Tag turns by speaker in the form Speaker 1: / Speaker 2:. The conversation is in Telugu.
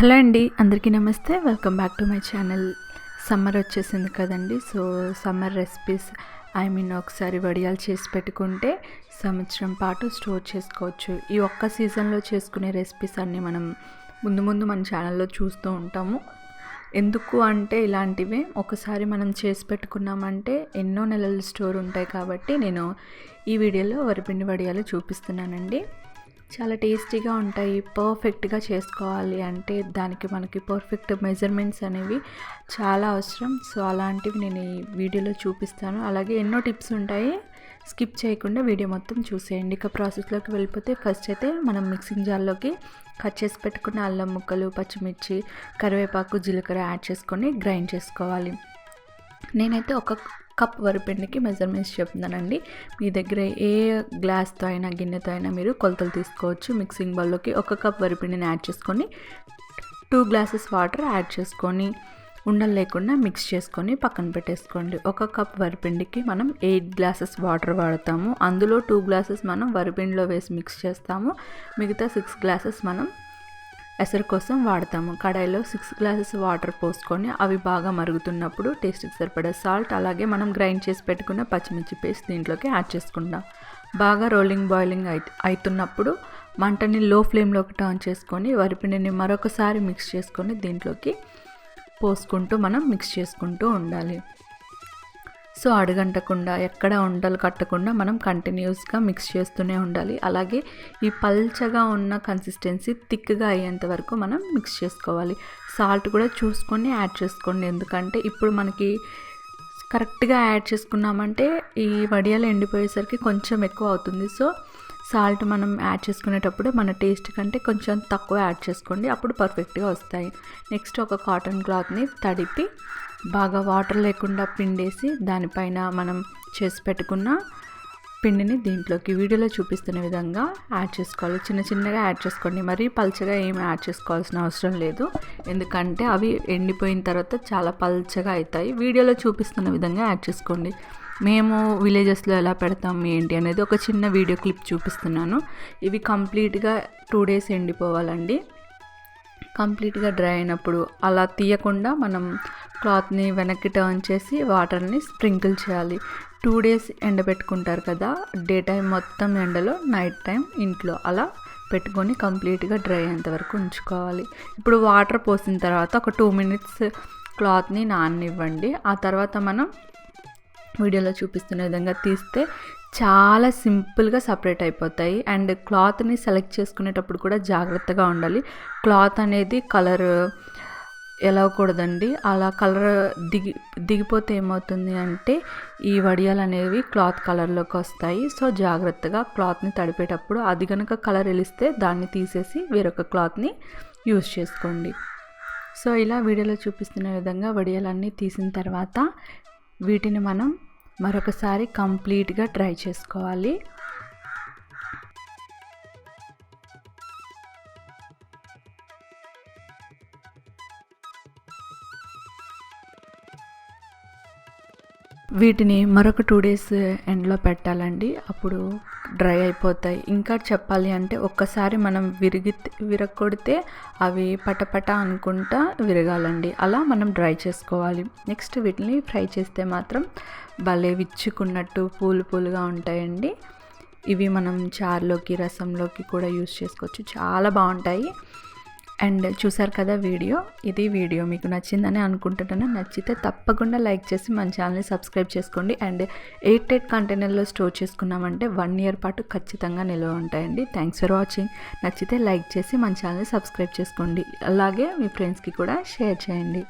Speaker 1: హలో అండి అందరికీ నమస్తే. Welcome back to my channel. Summer వచ్చేసింది కదండి so summer recipes I mean ఒకసారి వడియాలు చేసి పెట్టుకుంటే సంవత్సరం పాటు స్టోర్ చేసుకోవచ్చు. ఈ ఒక్క సీజన్లో చేసుకునే రెసిపీస్ అన్నీ మనం ముందు ముందు మన ఛానల్లో చూస్తూ ఉంటాము. ఎందుకు అంటే ఇలాంటివి. ఒకసారి మనం చేసి పెట్టుకున్నామంటే ఎన్నో నెలలు స్టోర్ ఉంటాయి కాబట్టి నేను ఈ వీడియోలో వరిపిండి వడియాలు చూపిస్తున్నానండి. చాలా టేస్టీగా ఉంటాయి పర్ఫెక్ట్గా చేసుకోవాలి అంటే దానికి మనకి పర్ఫెక్ట్ మెజర్మెంట్స్ అనేవి చాలా అవసరం. సో అలాంటివి నేను ఈ వీడియోలో చూపిస్తాను. అలాగే ఎన్నో టిప్స్ ఉంటాయి. స్కిప్ చేయకుండా వీడియో మొత్తం చూసేయండి. ఇక ప్రాసెస్లోకి వెళ్ళిపోతే ఫస్ట్ అయితే మనం మిక్సింగ్ జార్లోకి కట్ చేసి పెట్టుకున్న అల్లం ముక్కలు పచ్చిమిర్చి కరివేపాకు జీలకర్ర యాడ్ చేసుకొని గ్రైండ్ చేసుకోవాలి. నేనైతే ఒక కప్ వరిపిండికి మెజర్మెంట్స్ చెప్తున్నానండి. మీ దగ్గర ఏ గ్లాస్తో అయినా గిన్నెతో అయినా మీరు కొలతలు తీసుకోవచ్చు. మిక్సింగ్ బౌల్లోకి ఒక కప్ వరిపిండిని యాడ్ చేసుకొని టూ గ్లాసెస్ వాటర్ యాడ్ చేసుకొని ఉండలు లేకుండా మిక్స్ చేసుకొని పక్కన పెట్టేసుకోండి. ఒక కప్ వరిపిండికి మనం ఎయిట్ గ్లాసెస్ వాటర్ వాడతాము. అందులో టూ గ్లాసెస్ మనం వరిపిండిలో వేసి మిక్స్ చేస్తాము. మిగతా సిక్స్ గ్లాసెస్ మనం ఎసరు కోసం వాడతాము. కడాయిలో సిక్స్ గ్లాసెస్ వాటర్ పోసుకొని అవి బాగా మరుగుతున్నప్పుడు టేస్ట్కి సరిపడే సాల్ట్ అలాగే మనం గ్రైండ్ చేసి పెట్టుకున్న పచ్చిమిర్చి పేస్ట్ దీంట్లోకి యాడ్ చేసుకుంటాం బాగా రోలింగ్ బాయిలింగ్ అయి అవుతున్నప్పుడు మంటని లో ఫ్లేమ్లోకి టర్న్ చేసుకొని వరిపిండిని మరొకసారి మిక్స్ చేసుకొని దీంట్లోకి పోసుకుంటూ మనం మిక్స్ చేసుకుంటూ ఉండాలి. సో అడగంటకుండా ఎక్కడ ఉండలు కట్టకుండా మనం కంటిన్యూస్గా మిక్స్ చేస్తూనే ఉండాలి. అలాగే ఈ పల్చగా ఉన్న కన్సిస్టెన్సీ థిక్గా అయ్యేంత వరకు మనం మిక్స్ చేసుకోవాలి. సాల్ట్ కూడా చూసుకొని యాడ్ చేసుకోండి. ఎందుకంటే ఇప్పుడు మనకి కరెక్ట్గా యాడ్ చేసుకున్నామంటే ఈ వడియాలు ఎండిపోయేసరికి కొంచెం ఎక్కువ అవుతుంది. సో సాల్ట్ మనం యాడ్ చేసుకునేటప్పుడు మన టేస్ట్ కంటే కొంచెం తక్కువ యాడ్ చేసుకోండి. అప్పుడు పర్ఫెక్ట్గా వస్తాయి. నెక్స్ట్ ఒక కాటన్ క్లాత్ని తడిపి బాగా వాటర్ లేకుండా పిండేసి దానిపైన మనం చేసి పెట్టుకున్న పిండిని దీంట్లోకి వీడియోలో చూపిస్తున్న విధంగా యాడ్ చేసుకోవాలి. చిన్న చిన్నగా యాడ్ చేసుకోండి. మరీ పల్చగా ఏమి యాడ్ చేసుకోవాల్సిన అవసరం లేదు. ఎందుకంటే అవి ఎండిపోయిన తర్వాత చాలా పల్చగా అవుతాయి. వీడియోలో చూపిస్తున్న విధంగా యాడ్ చేసుకోండి. మేము విలేజెస్లో ఎలా పెడతాం ఏంటి అనేది ఒక చిన్న వీడియో క్లిప్ చూపిస్తున్నాను. ఇవి కంప్లీట్గా టూ డేస్ ఎండిపోవాలండి. కంప్లీట్గా డ్రై అయినప్పుడు అలా తీయకుండా మనం క్లాత్ని వెనక్కి టర్న్ చేసి వాటర్ని స్ప్రింకిల్ చేయాలి. టూ డేస్ ఎండబెట్టుకుంటారు కదా డే టైం మొత్తం ఎండలో నైట్ టైం ఇంట్లో. అలా పెట్టుకొని కంప్లీట్గా డ్రై అయ్యేంత వరకు ఉంచుకోవాలి. ఇప్పుడు వాటర్ పోసిన తర్వాత ఒక టూ మినిట్స్ క్లాత్ని నాననివ్వండి. ఆ తర్వాత మనం వీడియోలో చూపిస్తున్న విధంగా తీస్తే చాలా సింపుల్గా సపరేట్ అయిపోతాయి. అండ్ క్లాత్ని సెలెక్ట్ చేసుకునేటప్పుడు కూడా జాగ్రత్తగా ఉండాలి. క్లాత్ అనేది కలర్ ఎలవకూడదండి అలా కలర్ దిగి దిగిపోతే ఏమవుతుంది అంటే ఈ వడియాలు అనేవి క్లాత్ కలర్లోకి వస్తాయి. సో జాగ్రత్తగా క్లాత్ని తడిపేటప్పుడు అది కనుక కలర్ వెలిస్తే దాన్ని తీసేసి వేరొక క్లాత్ని యూస్ చేసుకోండి. సో ఇలా వీడియోలో చూపిస్తున్న విధంగా వడియాలన్నీ తీసిన తర్వాత వీటిని మనం మరొకసారి కంప్లీట్గా డ్రై చేసుకోవాలి. వీటిని మరొక టూ డేస్ ఎండ్లో పెట్టాలండి. అప్పుడు డ్రై అయిపోతాయి. ఇంకా చెప్పాలి అంటే ఒక్కసారి మనం విరిగి విరగొడితే అవి పటపట అనుకుంటా విరగాలండి. అలా మనం డ్రై చేసుకోవాలి. నెక్స్ట్ వీటిని ఫ్రై చేస్తే మాత్రం భలే విచ్చుకున్నట్టు పూలు పూలుగా ఉంటాయండి. ఇవి మనం చారులోకి రసంలోకి కూడా యూస్ చేసుకోవచ్చు. చాలా బాగుంటాయి. అండ్ చూసారు కదా వీడియో? ఇది వీడియో. మీకు నచ్చిందని అనుకుంటున్నాను. నచ్చితే తప్పకుండా లైక్ చేసి మన ఛానల్ని సబ్స్క్రైబ్ చేసుకోండి. అండ్ ఎయిట్ ఎయిట్ కంటైనర్లో స్టోర్ చేసుకున్నామంటే వన్ ఇయర్ పాటు ఖచ్చితంగా నిల్వ ఉంటాయండి. థ్యాంక్స్ ఫర్ వాచింగ్ నచ్చితే లైక్ చేసి మన ఛానల్ని సబ్స్క్రైబ్ చేసుకోండి. అలాగే మీ ఫ్రెండ్స్కి కూడా షేర్ చేయండి.